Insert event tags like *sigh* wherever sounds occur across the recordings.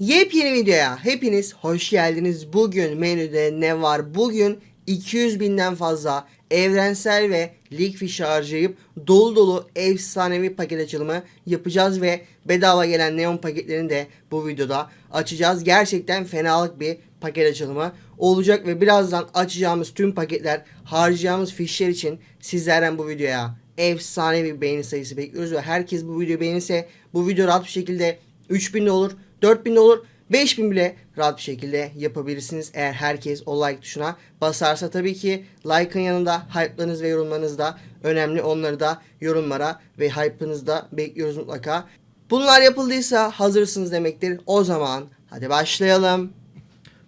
Yepyeni videoya hepiniz hoş geldiniz. Bugün menüde ne var? Bugün 200 binden fazla evrensel ve lig fişi harcayıp dolu dolu efsanevi paket açılımı yapacağız ve bedava gelen neon paketlerini de bu videoda açacağız. Gerçekten fenalık bir paket açılımı olacak ve birazdan açacağımız tüm paketler harcayacağımız fişler için sizlerden bu videoya efsane bir beğeni sayısı bekliyoruz ve herkes bu videoyu beğenirse bu video rahat bir şekilde 3000 de olur, 4000 de olur, 5000 bile rahat bir şekilde yapabilirsiniz. Eğer herkes o like tuşuna basarsa tabii ki like'ın yanında hype'larınız ve yorumlarınız da önemli. Onları da yorumlara ve hype'ınızı da bekliyoruz mutlaka. Bunlar yapıldıysa hazırsınız demektir. O zaman hadi başlayalım.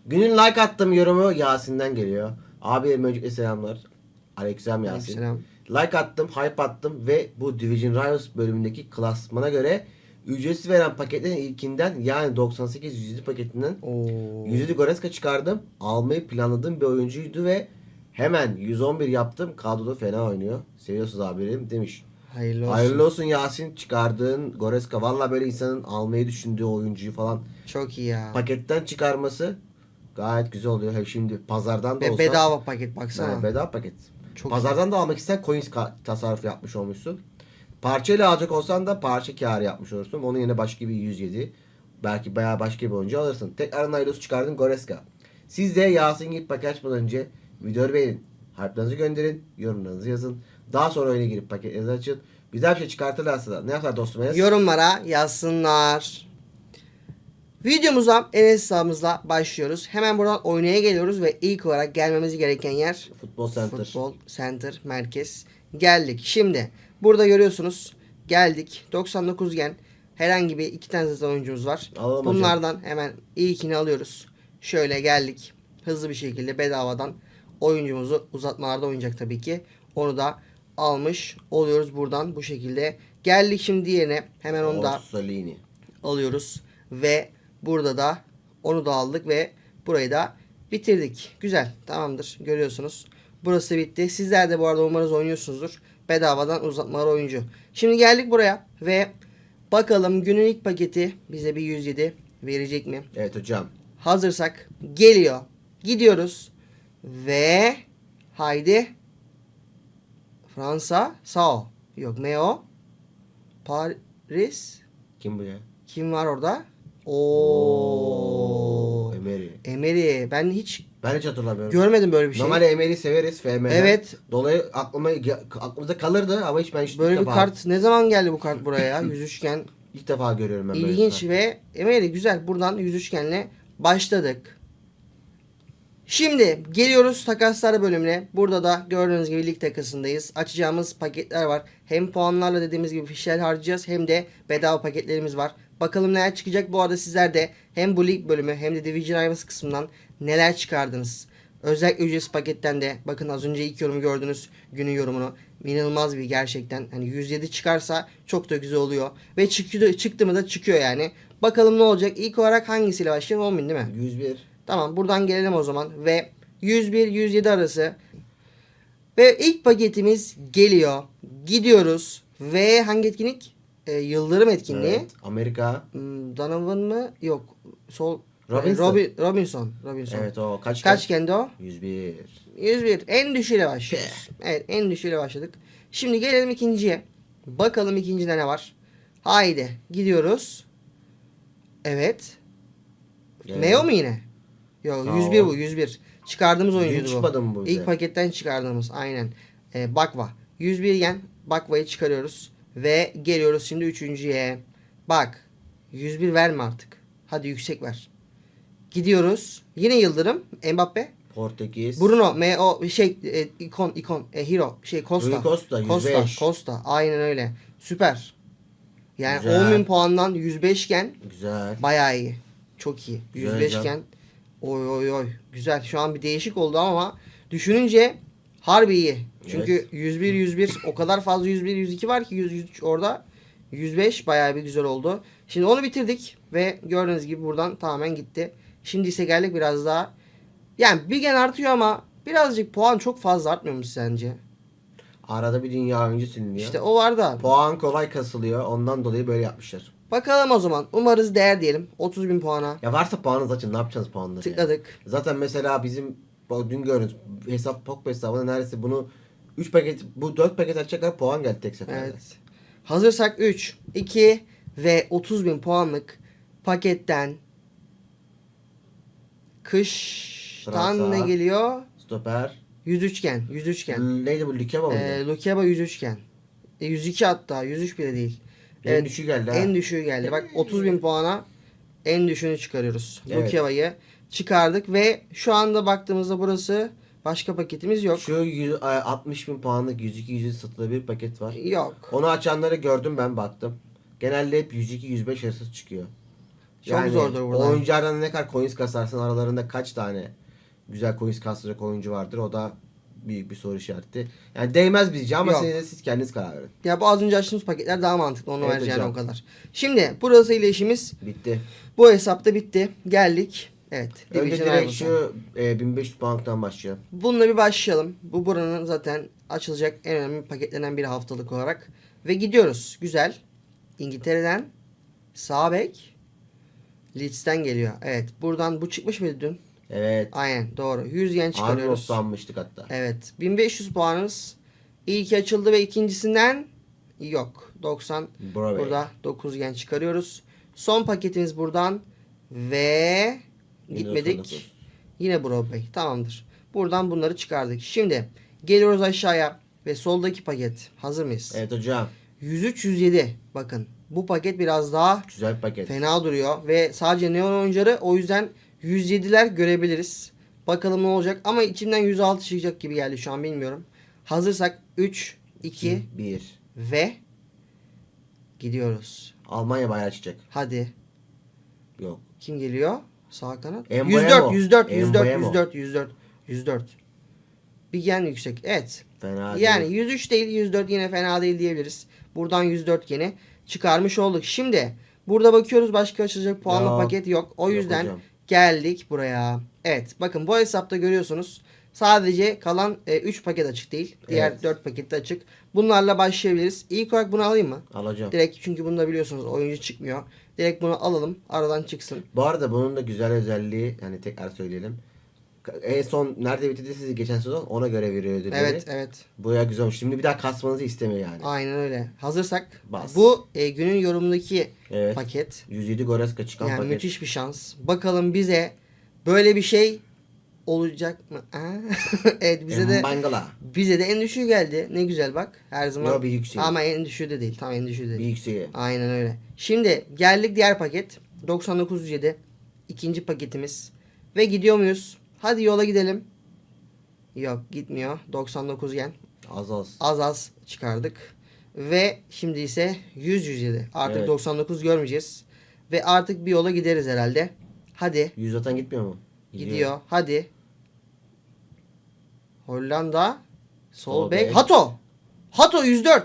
Günün like attım yorumu Yasin'den geliyor. Abi öncelikle selamlar. Aleykümselam Yasin. Aleykümselam. Like attım, hype attım ve bu Division Rivals bölümündeki klasmana göre ücretsiz veren paketlerin ilkinden yani 98 107 paketinden Oo. 107 Goretzka çıkardım. Almayı planladığım bir oyuncuydu ve hemen 111 yaptım. Kadroda fena oynuyor. Seviyorsunuz abilerim demiş. Hayırlı olsun. Hayırlı olsun Yasin çıkardığın Goretzka. Valla böyle insanın almayı düşündüğü oyuncuyu falan Çok iyi ya. paketten çıkarması gayet güzel oluyor. Hem şimdi pazardan da Ve olsa bedava paket baksana. Yani bedava paket. Çok pazardan da almak istersen coins tasarrufu yapmış olmuşsun. Parçayla alacak olsan da parça kârı yapmış olursun. Onun yerine başka bir 107 belki bayağı başka bir oyuncu alırsın. Tekrar Nailos çıkardın Goreska. Siz de Yasin gibi paket açmadan önce videoyu beğenin. Harflerinizi gönderin. Yorumlarınızı yazın. Daha sonra oyuna girip paketlerinizi açın. Güzel bir şey çıkartırlarsa da ne yapar dostum Enes? Yorumlara yazsınlar. Videomuza en hesabımızla başlıyoruz. Hemen buradan oynaya geliyoruz ve ilk olarak gelmemiz gereken yer Futbol Center. Futbol Center Merkez. Geldik. Şimdi burada görüyorsunuz. Geldik. 99 gen. Herhangi bir iki tane zaten oyuncumuz var. Alalım hocam. Bunlardan hemen ilkini alıyoruz. Şöyle geldik. Hızlı bir şekilde bedavadan oyuncumuzu uzatmalarda oynayacak tabii ki. Onu da almış oluyoruz buradan bu şekilde. Geldik şimdi diğerine. Hemen onu da alıyoruz ve burada da onu da aldık ve burayı da bitirdik. Güzel. Tamamdır. Görüyorsunuz. Burası bitti. Sizler de bu arada umarız oynuyorsunuzdur. Bedavadan uzatmalar oyuncu. Şimdi geldik buraya ve bakalım günün ilk paketi bize bir 107 verecek mi? Evet hocam. Hazırsak geliyor. Gidiyoruz ve haydi Fransa Sao. Yok Meo Paris Kim bu ya? kim var orada? Oo. Emery. Emery. Ben hiç Ben hiç hatırlamıyorum. görmedim böyle bir şey. Normalde Emery'i severiz FM'den. Evet. Dolayı aklıma aklımıza kalırdı ama hiç ben hiç Böyle bir defa, kart ne zaman geldi bu kart buraya? ya? *clears throat* Yüz üçgen. ilk defa görüyorum ben böyle İlginç ve Emery güzel. Buradan yüz üçgenle başladık. Şimdi geliyoruz takaslar bölümüne. Burada da gördüğünüz gibi lig takasındayız. Açacağımız paketler var. Hem puanlarla dediğimiz gibi fişler harcayacağız hem de bedava paketlerimiz var. Bakalım neler çıkacak. Bu arada sizler de hem bu lig bölümü hem de Division Rivals kısmından neler çıkardınız. Özellikle ücretsiz paketten de bakın az önce ilk yorumu gördünüz. Günün yorumunu. İnanılmaz bir gerçekten. Hani 107 çıkarsa çok da güzel oluyor. Ve çıktı, çıktı mı da çıkıyor yani. Bakalım ne olacak. İlk olarak hangisiyle başlayalım? 10 bin değil mi? 101. Tamam buradan gelelim o zaman ve 101-107 arası ve ilk paketimiz geliyor. Gidiyoruz ve hangi etkinlik? Ee, Yıldırım etkinliği. Evet. Amerika. Hmm, Donovan mı? Yok. Sol Robinson. Robi- Robinson. Robinson. Evet o kaç Kaç kendi o? 101. 101. En düşüğüyle başlıyoruz. Evet en düşüğüyle başladık. Şimdi gelelim ikinciye. Bakalım ikincide ne var? Haydi gidiyoruz. Evet. Meo mu yine? Yok Aa, 101 o- bu 101. Çıkardığımız oyuncuydu bu. çıkmadı mı bu? İlk paketten çıkardığımız aynen. Ee, Bakva. 101 yen Bakva'yı çıkarıyoruz. Ve geliyoruz şimdi üçüncüye. Bak. 101 verme artık. Hadi yüksek ver. Gidiyoruz. Yine Yıldırım. Mbappe. Portekiz. Bruno. Me o şey e, ikon ikon e, hero şey Costa. Rui Costa, Costa. 105. Costa. Aynen öyle. Süper. Yani Güzel. 10.000 puandan 105 iken Güzel. Bayağı iyi. Çok iyi. Güzel 105 hocam. iken oy oy oy. Güzel. Şu an bir değişik oldu ama düşününce harbi iyi. Çünkü Evet. 101 101 o kadar fazla 101 102 var ki 100 103 orada 105 bayağı bir güzel oldu. Şimdi onu bitirdik ve gördüğünüz gibi buradan tamamen gitti. Şimdi ise geldik biraz daha yani bir gen artıyor ama birazcık puan çok fazla artmıyor mu sence? Arada bir dünya oyuncu siliniyor. İşte o var da Puan kolay kasılıyor. Ondan dolayı böyle yapmışlar. Bakalım o zaman. Umarız değer diyelim. 30 bin puana. Ya varsa puanınızı açın. Ne yapacağız puanları? Tıkladık. Zaten mesela bizim dün gördünüz hesap Pokpa hesabına neredeyse bunu 3 paket bu 4 paket açacaklar puan geldi tek seferde. Evet. Hazırsak 3, 2 ve 30 bin puanlık paketten kıştan Fransa. ne geliyor? Stoper. Yüz üçgen. Yüz üçgen. Neydi bu Likema mıydı? Ee, Lukeba yüz üçgen. E, 102 hatta. 103 bile değil. en evet, düşüğü geldi ha. En düşüğü geldi. Bak 30 bin puana en düşüğünü çıkarıyoruz. Evet. Lukeba'yı çıkardık ve şu anda baktığımızda burası başka paketimiz yok. Şu 100, ay, 60 bin puanlık 102 100 satılabilir paket var. Yok. Onu açanları gördüm ben baktım. Genelde hep 102-105 arası çıkıyor. Çok zordur burada. Oyunculardan ne kadar coins kasarsın aralarında kaç tane güzel coins kasacak oyuncu vardır o da büyük bir soru işareti. Yani değmez bizce ama siz, siz kendiniz karar verin. Ya bu az önce açtığımız paketler daha mantıklı. Onu Evet vereceğin hocam. o kadar. Şimdi burası ile işimiz Bitti. bu hesapta bitti. Geldik. Evet. Önce Division direkt şu e, 1500 puanlıktan başlayalım. Bununla bir başlayalım. Bu buranın zaten açılacak en önemli paketlenen bir haftalık olarak. Ve gidiyoruz. Güzel. İngiltere'den sağ bek Leeds'ten geliyor. Evet. Buradan bu çıkmış mıydı dün? Evet. Aynen doğru. 100 yen çıkarıyoruz. Arnos'u almıştık hatta. Evet. 1500 puanımız. İlki açıldı ve ikincisinden yok. 90 Bravo. Burada 9 yen çıkarıyoruz. Son paketimiz buradan ve gitmedik. 99. Yine Broadway. Tamamdır. Buradan bunları çıkardık. Şimdi geliyoruz aşağıya ve soldaki paket. Hazır mıyız? Evet hocam. 103 107. Bakın bu paket biraz daha Güzel bir paket. fena duruyor ve sadece neon oyuncuları o yüzden 107'ler görebiliriz. Bakalım ne olacak ama içinden 106 çıkacak gibi geldi şu an bilmiyorum. Hazırsak 3 2 1. ve gidiyoruz. Almanya bayağı çıkacak. Hadi. Yok. Kim geliyor? Sağ kanat. Embuemo. 104, 104, 104, Embuemo. 104, 104, 104. Bir gen yüksek. Evet. Fena Yani değil. 103 değil, 104 yine fena değil diyebiliriz. Buradan 104 geni çıkarmış olduk. Şimdi burada bakıyoruz başka açılacak puanlı Yok. paket yok. O yüzden hocam. geldik buraya. Evet bakın bu hesapta görüyorsunuz. Sadece kalan 3 paket açık değil. Diğer Evet. 4 paket de açık. Bunlarla başlayabiliriz. İlk olarak bunu alayım mı? Alacağım. Direkt çünkü bunda biliyorsunuz oyuncu çıkmıyor. Direkt bunu alalım. Aradan çıksın. Bu arada bunun da güzel özelliği hani tekrar söyleyelim. En son nerede bitirdi sizi geçen sezon ona göre veriyor ödülleri. Evet evet. Bu ya güzel olmuş. Şimdi bir daha kasmanızı istemiyor yani. Aynen öyle. Hazırsak Bas. bu e, günün yorumundaki Evet. paket. 107 Goreska çıkan Yani paket. müthiş bir şans. Bakalım bize böyle bir şey olacak mı? *laughs* Evet bize de Bangala. bize de en düşüğü geldi. Ne güzel bak. Her zaman. Yo, bir yükseği. Ama en düşüğü de değil. Tam en düşüğü de Bir değil. yükseği. Aynen öyle. Şimdi geldik diğer paket. 9907. ikinci paketimiz. Ve gidiyor muyuz? Hadi yola gidelim. Yok gitmiyor. 99 yen. Az az. Az az çıkardık. Ve şimdi ise 100 107. Artık Evet. 99 görmeyeceğiz. Ve artık bir yola gideriz herhalde. Hadi. 100 atan gitmiyor mu? Gidiyor. Hadi. Hollanda. Sol bek. Hato. Hato 104.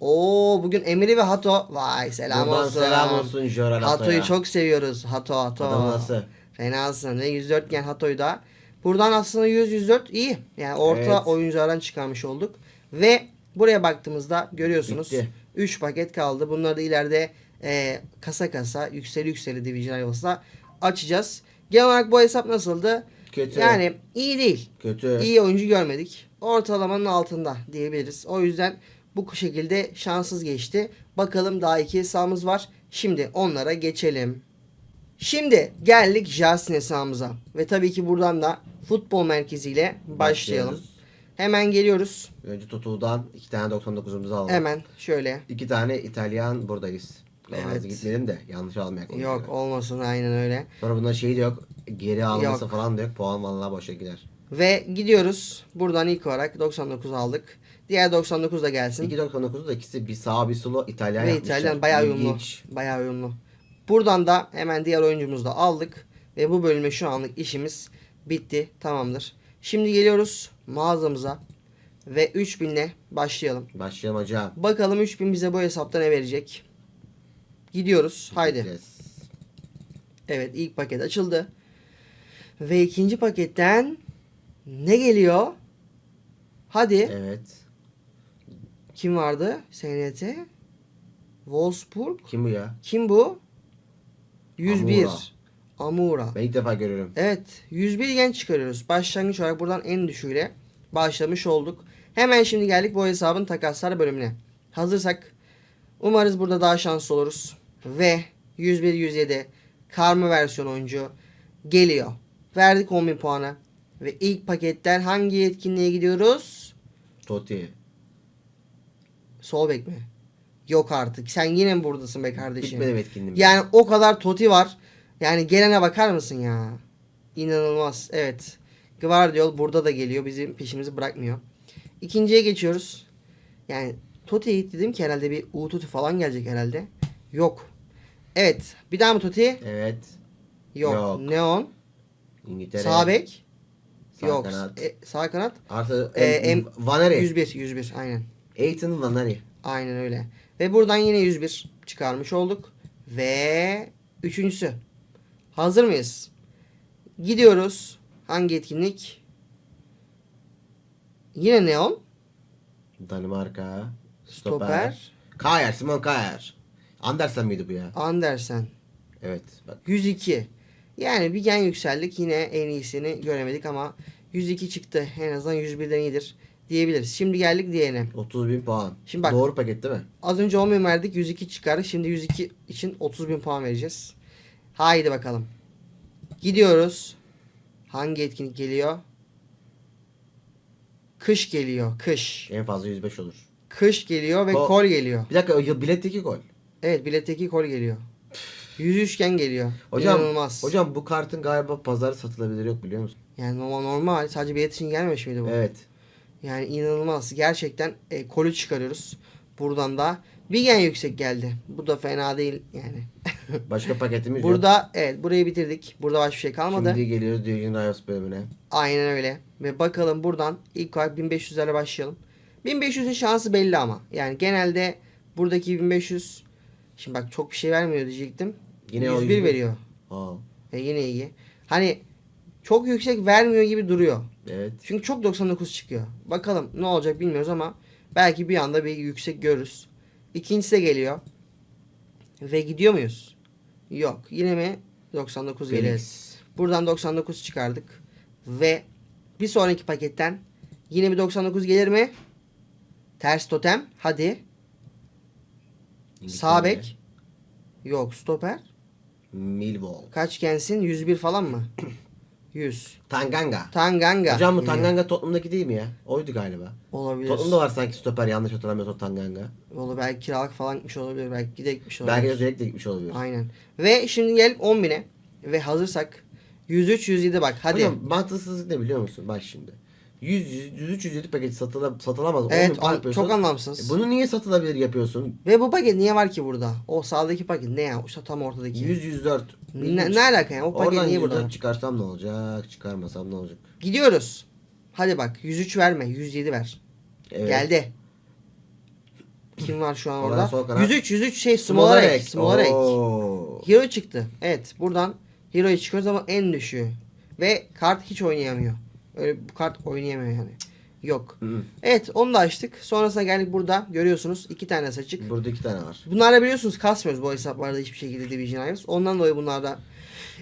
Oo bugün Emre ve Hato. Vay selam Buradan olsun. selam olsun Joral Hato'yu çok seviyoruz. Hato Hato. Adam nasıl? Fenasın. Ve 104 gen Hato'yu da. Buradan aslında 100 104 iyi. Yani orta Evet. oyunculardan çıkarmış olduk. Ve buraya baktığımızda görüyorsunuz. Bitti. 3 paket kaldı. Bunları da ileride e, kasa kasa yükseli yükseli Division Rivals'da açacağız. Genel olarak bu hesap nasıldı? Kötü. Yani iyi değil. Kötü. İyi oyuncu görmedik. Ortalamanın altında diyebiliriz. O yüzden bu şekilde şanssız geçti. Bakalım daha iki hesabımız var. Şimdi onlara geçelim. Şimdi geldik Justin hesabımıza. Ve tabii ki buradan da futbol merkeziyle başlayalım. Başlıyoruz. Hemen geliyoruz. Önce Toto'dan iki tane 99'umuzu alalım. Hemen şöyle. İki tane İtalyan buradayız. Evet. Evet. gitmeyelim de yanlış almayak. onu. Yok olmasın aynen öyle. Sonra bunlar şey de yok. Geri alması Yok. falan da yok. Puan vallahi boşa gider. Ve gidiyoruz. Buradan ilk olarak 99 aldık. Diğer 99 da gelsin. 2.99'u da ikisi bir sağ bir solo İtalyan Ve yapmışlar. İtalyan bayağı uyumlu. Bayağı uyumlu. Buradan da hemen diğer oyuncumuzu da aldık. Ve bu bölüme şu anlık işimiz bitti. Tamamdır. Şimdi geliyoruz mağazamıza. Ve 3000 ile başlayalım. Başlayalım hocam. Bakalım 3000 bize bu hesapta ne verecek? Gidiyoruz. Haydi. Evet ilk paket açıldı. Ve ikinci paketten ne geliyor? Hadi. Evet. Kim vardı? SNT. Wolfsburg. Kim bu ya? Kim bu? 101. Amura. Amura. Ben ilk defa görüyorum. Evet 101 gen çıkarıyoruz. Başlangıç olarak buradan en düşüğüyle başlamış olduk. Hemen şimdi geldik bu hesabın takaslar bölümüne. Hazırsak umarız burada daha şanslı oluruz. Ve 101-107 karma versiyon oyuncu geliyor. Verdik 10.000 puanı. Ve ilk paketten hangi etkinliğe gidiyoruz? Totti. Sol bek mi? Yok artık. Sen yine mi buradasın be kardeşim? Bitmedi mi etkinliğim? Yani o kadar toti var. Yani gelene bakar mısın ya? İnanılmaz. Evet. Guardiol burada da geliyor. Bizim peşimizi bırakmıyor. İkinciye geçiyoruz. Yani Toti'ye dedim ki herhalde bir U Toti falan gelecek herhalde. Yok. Evet. Bir daha mı Toti? Evet. Yok. Yok. Neon. İngiltere. Sağ bek. Sağ Yok. kanat. E, sağ kanat. Artı Ee, em, Vaneri. 101. 101. Aynen. Ethan Vaneri. Aynen öyle. Ve buradan yine 101 çıkarmış olduk. Ve üçüncüsü. Hazır mıyız? Gidiyoruz. Hangi etkinlik? Yine Neon. Danimarka. Stoper. Kayer. Simon Kayer. Andersen miydi bu ya? Andersen. Evet. Bak. 102. Yani bir gen yükseldik. Yine en iyisini göremedik ama 102 çıktı. En azından 101'den iyidir diyebiliriz. Şimdi geldik diğerine. 30 bin puan. Şimdi bak. Doğru paket değil mi? Az önce 10 bin verdik. 102 çıkardık. Şimdi 102 için 30 bin puan vereceğiz. Haydi bakalım. Gidiyoruz. Hangi etkinlik geliyor? Kış geliyor. Kış. En fazla 105 olur. Kış geliyor ve Ko- kol geliyor. Bir dakika o biletteki gol. Evet biletteki kol geliyor. Yüz üçgen geliyor. Hocam, İnanılmaz. hocam bu kartın galiba pazarı satılabilir yok biliyor musun? Yani normal, normal. Sadece bilet için gelmemiş miydi bu? Evet. Yani inanılmaz. Gerçekten e, kolü çıkarıyoruz. Buradan da bir gen yüksek geldi. Bu da fena değil yani. *laughs* Başka paketimiz yok. Burada evet burayı bitirdik. Burada başka bir şey kalmadı. Şimdi geliyoruz Diyojen Rivals bölümüne. Aynen öyle. Ve bakalım buradan ilk olarak 1500'lerle başlayalım. 1500'ün şansı belli ama. Yani genelde buradaki 1500 şimdi bak çok bir şey vermiyor diyecektim. Yine o 101 101. veriyor. Aa, E yine iyi. Hani çok yüksek vermiyor gibi duruyor. evet. Çünkü çok 99 çıkıyor. Bakalım ne olacak bilmiyoruz ama belki bir anda bir yüksek görürüz. İkincisi de geliyor. Ve gidiyor muyuz? Yok. Yine mi 99 geliyor? Felix. Buradan 99 çıkardık. Ve bir sonraki paketten yine bir 99 gelir mi? Ters totem. Hadi. Sağ İngiltere. bek. Yok stoper. Millwall. Kaç gensin? 101 falan mı? *clears throat* 100. Tanganga. Tanganga. Hocam bu geliyor. Tanganga Tottenham'daki değil mi ya? Oydu galiba. Olabilir. Tottenham'da var sanki stoper yanlış hatırlamıyorsam Tanganga. Olur belki kiralık falan gitmiş olabilir. Belki de gitmiş olabilir. Belki de direkt de gitmiş olabilir. Aynen. Ve şimdi gelip 10.000'e. Ve hazırsak 103 107 bak hadi. Hocam mantıksızlık ne biliyor musun? Bak şimdi. 100, 100 103 107 paketi satıla, satılamaz. evet 10 bin puan an- yapıyorsun. çok anlamsız. E Bunu niye satılabilir yapıyorsun? Ve bu paket niye var ki burada? O sağdaki paket ne ya? İşte tam ortadaki. 100 104. Ne, ne alaka ya? O paket Oradan niye 104 burada? çıkarsam ne olacak? Çıkarmasam ne olacak? Gidiyoruz. Hadi bak 103 verme 107 ver. Evet. Geldi. Kim var şu an orada? kanat. 103 103 şey Smolarek. Smolarek. Oo. Hero çıktı. Evet buradan Hero'yu çıkıyoruz ama en düşüğü. Ve kart hiç oynayamıyor. Öyle bu kart oynayamıyor yani. Yok. Hı. Evet onu da açtık. Sonrasında geldik burada. Görüyorsunuz iki tane saçık. Burada iki tane var. Bunlarla biliyorsunuz kasmıyoruz bu hesaplarda hiçbir şekilde Division Rivals. Ondan dolayı bunlarda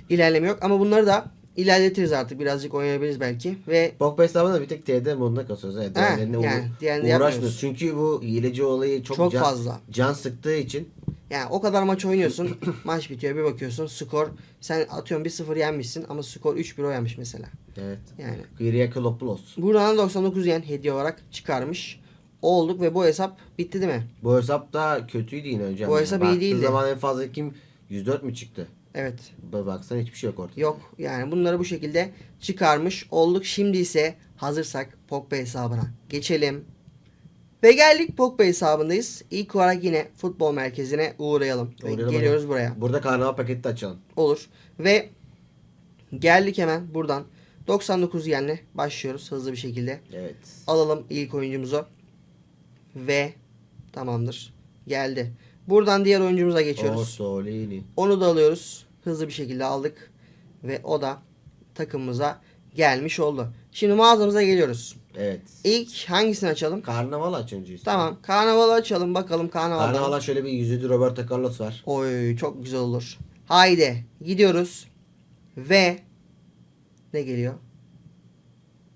ilerleme yok. Ama bunları da ilerletiriz artık. Birazcık oynayabiliriz belki. Ve Pogba hesabında bir tek TD moduna kasıyoruz. He, diğerlerine yani uğraşmıyoruz. yapmıyoruz. Çünkü bu hileci olayı çok, çok can, fazla. can sıktığı için Yani o kadar maç oynuyorsun. *clears throat* maç bitiyor bir bakıyorsun skor. Sen atıyorum 1-0 yenmişsin ama skor 3-1 o yenmiş mesela. Evet. Yani. Kyriakolopoulos. Buradan 99 yen hediye olarak çıkarmış olduk ve bu hesap bitti değil mi? Bu hesap da kötüydü yine hocam. Bu hesap iyi Baktığı değildi. zaman en fazla kim 104 mü çıktı? Evet. Ba- Baksan hiçbir şey yok ortada. Yok yani bunları bu şekilde çıkarmış olduk. Şimdi ise hazırsak Pogba hesabına geçelim. Ve geldik Pogba hesabındayız. İlk olarak yine futbol merkezine uğrayalım. Uğrayalım geliyoruz hocam. buraya. Burada karnaval paketi de açalım. Olur. Ve geldik hemen buradan 99 yenle başlıyoruz hızlı bir şekilde. Evet. Alalım ilk oyuncumuzu. Ve tamamdır. Geldi. Buradan diğer oyuncumuza geçiyoruz. Orsolini. Onu da alıyoruz. Hızlı bir şekilde aldık. Ve o da takımımıza gelmiş oldu. Şimdi mağazamıza geliyoruz. Evet. İlk hangisini açalım? Karnaval aç önce. Tamam. Karnavalı açalım bakalım karnavaldan. Karnaval'a şöyle bir yüzüdü Roberto Carlos var. Oy çok güzel olur. Haydi gidiyoruz. Ve ne geliyor?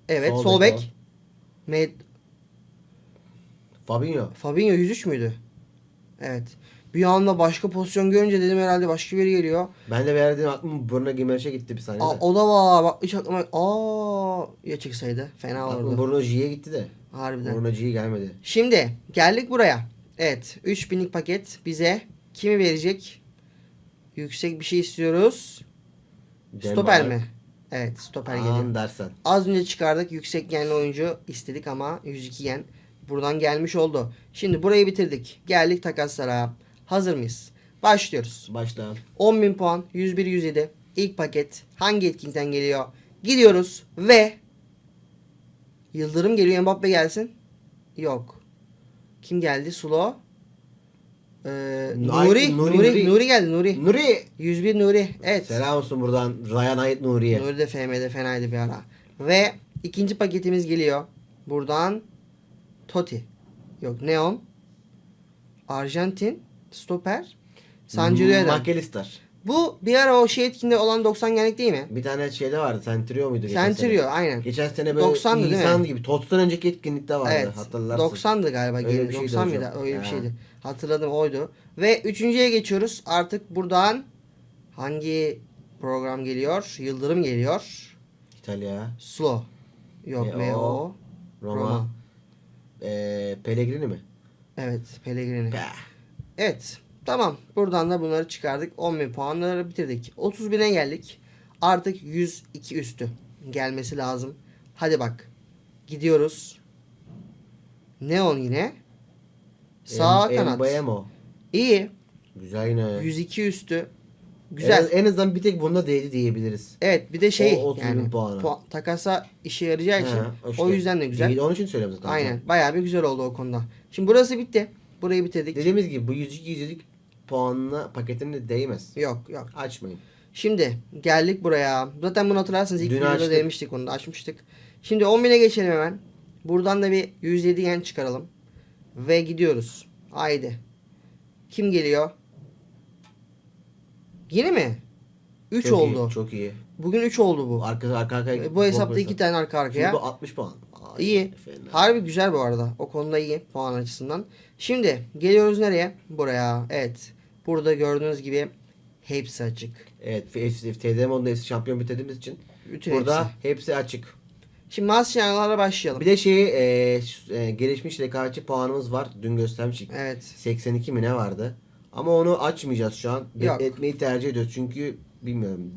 Evet Sol sol, bek. Med Fabinho. Fabinho 103 müydü? Evet. Bir anda başka pozisyon görünce dedim herhalde başka biri geliyor. Ben de verdiğim aklım Bruno Gimenez'e gitti bir saniye. Aa, o da var. Bak hiç aklıma... Aa, ya çıksaydı. Fena Aklım olurdu. Bruno G'ye gitti de. Harbiden. Bruno G gelmedi. Şimdi geldik buraya. Evet. 3000'lik paket bize kimi verecek? Yüksek bir şey istiyoruz. Stoper mi? Evet stoper geliyor. Andersen. Az önce çıkardık. Yüksek genli oyuncu istedik ama 102 yen. Buradan gelmiş oldu. Şimdi burayı bitirdik. Geldik takaslara. Hazır mıyız? Başlıyoruz. Başla. 10.000 puan. 101 107. İlk paket. Hangi etkinlikten geliyor? Gidiyoruz ve Yıldırım geliyor. Mbappe gelsin. Yok. Kim geldi? Sulo. Ee, Nuri, Nuri, Nuri, Nuri. Nuri, geldi. Nuri. Nuri. 101 Nuri. Evet. Selam olsun buradan Ryan Ait Nuri'ye. Nuri de FM'de fenaydı bir ara. Ve ikinci paketimiz geliyor. Buradan Totti. Yok Neon. Arjantin. Stoper. Sancı'da McAllister. Bu bir ara o şey etkinde olan 90 genlik değil mi? Bir tane şeyde vardı. Centurio muydu geçen Centurio sene? aynen. Geçen sene böyle 90'dı değil mi? Gibi. Tots'tan önceki etkinlikte vardı. Evet. Hatırlarsın. 90'dı galiba. Öyle bir şeydi 90 hocam. mıydı? Öyle bir Ha. şeydi. Hatırladım oydu. Ve üçüncüye geçiyoruz. Artık buradan hangi program geliyor? Yıldırım geliyor. İtalya, Slow. Yok E, M o. O. Roma, Roma. Eee Pellegrini mi? Evet, Pellegrini. Peh. Evet. Tamam. Buradan da bunları çıkardık. 10.000 puanları bitirdik. 30.000'e geldik. Artık 102 üstü gelmesi lazım. Hadi bak. Gidiyoruz. Neon yine. Sağ Em- kanat. Mbeumo. İyi. Güzel yine. 102 üstü. Güzel. En, en azından bir tek bunda değdi diyebiliriz. Evet bir de şey O 30.000 yani puan- takasa işe yarayacağı için işte. o yüzden de güzel. İyi, onun için söylüyorum zaten. Aynen. Bayağı bir güzel oldu o konuda. Şimdi burası bitti. Burayı bitirdik. Dediğimiz gibi bu 102 102 puanla paketine değmez. Yok yok. Açmayın. Şimdi geldik buraya. Zaten bunu hatırlarsınız ilk Dün videoda açtık. demiştik onu da açmıştık. Şimdi 10.000'e geçelim hemen. Buradan da bir 107 yen çıkaralım. Ve gidiyoruz. Haydi. Kim geliyor? Yine mi? 3 Çok iyi, oldu. çok iyi. Bugün 3 oldu bu. Arka arka arkaya. E, bu hesapta 2 tane arka arkaya. Şimdi bu 60 puan. Ay, İyi. fena. Harbi güzel bu arada. O konuda iyi puan açısından. Şimdi geliyoruz nereye? Buraya. Evet. Burada gördüğünüz gibi hepsi açık. Evet, F- TD modunda eski şampiyon bitirdiğimiz için Bütün burada hepsi. hepsi, açık. Şimdi Masterchef'lara başlayalım. Bir de şeyi e, e, gelişmiş rekabetçi puanımız var. Dün göstermiştik. Evet. 82 mi ne vardı? Ama onu açmayacağız şu an. Yok. Etmeyi tercih ediyoruz. Çünkü bilmiyorum.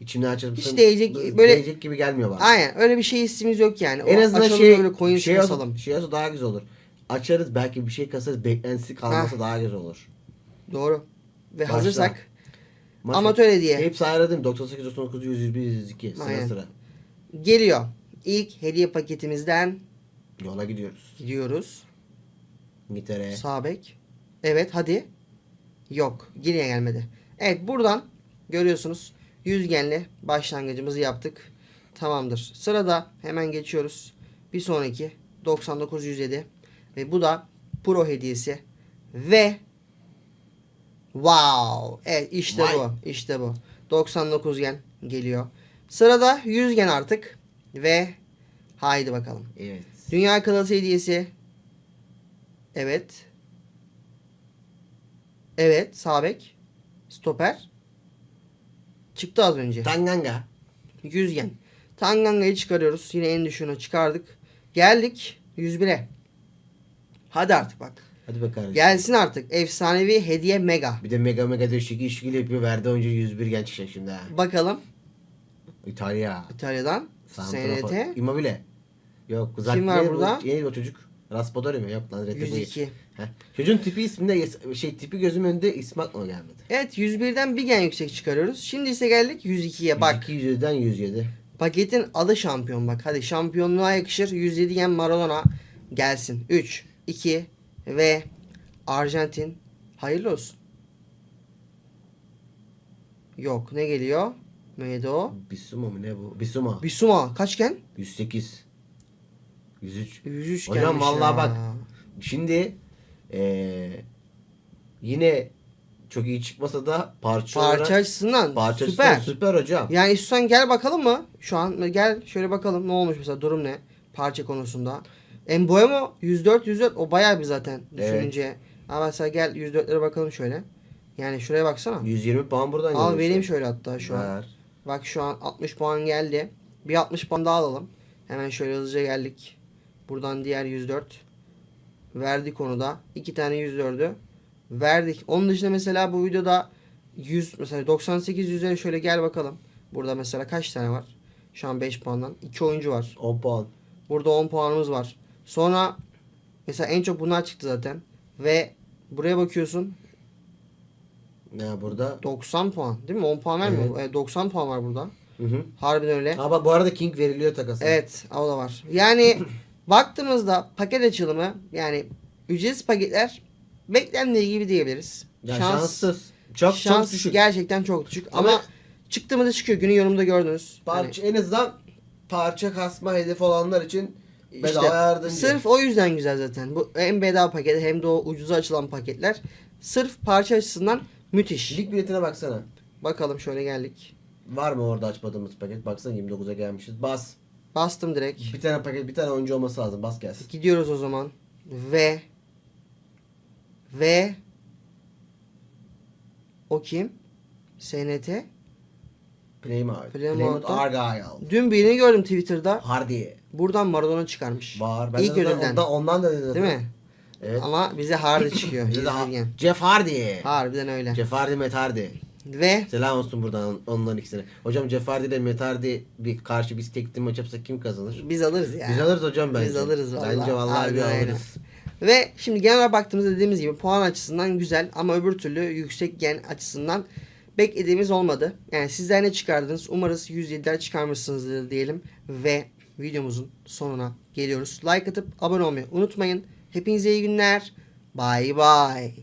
İçimden açılıp Hiç değecek- böyle değecek gibi gelmiyor bana. Aynen öyle bir şey hissimiz yok yani. En O azından şey böyle coin şey olsa, şey olsa daha güzel olur. Açarız belki bir şey kasarız beklentisi kalmasa daha güzel olur. Doğru. Ve Başla. hazırsak Maç- amatör hediye Hepsi ayarladım. 98, 99, 101, 102 sıra Aynen. sıra. geliyor. İlk hediye paketimizden Yola gidiyoruz. gidiyoruz. İngiltere. Sağ bek. Evet hadi. Yok. Yine gelmedi. Evet buradan görüyorsunuz yüzgenli başlangıcımızı yaptık. Tamamdır. Sırada hemen geçiyoruz. Bir sonraki 99 107 ve bu da Pro hediyesi ve Wow. Evet işte Vay. bu. İşte bu. 99 yen geliyor. Sırada 100 yen artık ve haydi bakalım. Evet. Dünya Klası hediyesi. Evet. Evet. Sağ bek. Stoper. Çıktı az önce. Tanganga. 100 yen. Tanganga'yı çıkarıyoruz. Yine en düşüğünü çıkardık. Geldik 101'e. Hadi artık bak. Hadi bakalım. Gelsin artık. Efsanevi hediye mega. Bir de mega mega de şiki şikili yapıyor. Verdi önce 101 gen çıkacak şimdi ha. Bakalım. İtalya. İtalya'dan. SNT. Immobile. Yok. Kim var burada? Yeni o çocuk. Raspadori mi? Yok lan. Retegui. 102. Heh. Çocuğun tipi isminde şey tipi gözüm önünde ismi aklıma gelmedi. Evet 101'den bir gen yüksek çıkarıyoruz. Şimdi ise geldik 102'ye. Bak 102 107'den 107. Paketin adı şampiyon bak. Hadi şampiyonluğa yakışır. 107 yen Maradona gelsin. 3, 2 ve Arjantin. Hayırlı olsun. Yok ne geliyor? Neydi o? Bisuma mı ne bu? Bisuma. Bisuma kaçken? 108. 103. 103 Hocam gelmiş vallahi ya. bak. Şimdi eee, yine çok iyi çıkmasa da parça, Parça olarak açısından parça süper. açısından süper hocam. Yani istiyorsan gel bakalım mı? Şu an gel şöyle bakalım ne olmuş mesela durum ne? Parça konusunda. Emboemo 104 104 o bayağı bir zaten düşününce. Ama mesela gel 104'lere bakalım şöyle. Yani şuraya baksana. 120 puan buradan Al geliyor vereyim işte. şöyle hatta şu an. Ver. Bak şu an 60 puan geldi. Bir 60 puan daha alalım. Hemen şöyle hızlıca geldik. Buradan diğer 104. Verdik onu da. İki tane 104'ü. Verdik. Onun dışında mesela bu videoda 100 mesela 98 yüzlere şöyle gel bakalım. Burada mesela kaç tane var? Şu an 5 puandan. 2 oyuncu var. 10 puan. Burada 10 puanımız var. Sonra mesela en çok bunlar çıktı zaten. Ve buraya bakıyorsun Ne burada? 90 puan değil mi? 10 puan vermiyor. Evet, 90 puan var burada. Hı hı. Harbiden öyle. Ha bak bu arada King veriliyor takası. Evet o da var. Yani *clears throat* baktığımızda paket açılımı yani ücretsiz paketler beklendiği gibi diyebiliriz. Ya şanssız. Çok şans çok düşük. gerçekten çok düşük. Ama, Ama- çıktı mı da çıkıyor. Günün yorumunda gördünüz. Parça, en azından parça kasma hedefi olanlar için işte bedava yardımcı. sırf o yüzden güzel zaten. Bu hem bedava paket hem de o ucuza açılan paketler. Sırf parça açısından müthiş. Lig biletine baksana. Bakalım şöyle geldik. Var mı orada açmadığımız paket? Baksana 29'a gelmişiz. Bas. Bastım direkt. Bir tane paket, bir tane oyuncu olması lazım. Bas gelsin. Gidiyoruz o zaman. Ve ve o kim? SNT. Plymouth'ta- Plymouth Argyle. Dün birini gördüm Twitter'da. Hardy. Buradan Maradona çıkarmış. Var. Ben İlk de zaten. Ondan, ondan da dedim. Değil mi? Evet. Ama bize Hardy çıkıyor. Bize de ha-. Jeff Hardy. Harbiden öyle. Jeff Hardy, Matt Hardy. Ve Selam olsun buradan onların ikisine. Hocam Jeff Hardy ile Matt Hardy bir karşı biz tek maç yapsak kim kazanır? biz alırız ya. Biz alırız hocam bence. Biz alırız vallahi. Bence vallahi bir öyle. alırız. Ve şimdi genel olarak baktığımızda dediğimiz gibi puan açısından güzel ama öbür türlü yüksek gen açısından beklediğimiz olmadı. Yani sizler ne çıkardınız? Umarız 107'ler çıkarmışsınızdır diyelim ve videomuzun sonuna geliyoruz. Like atıp abone olmayı unutmayın. Hepinize iyi günler. Bye bye.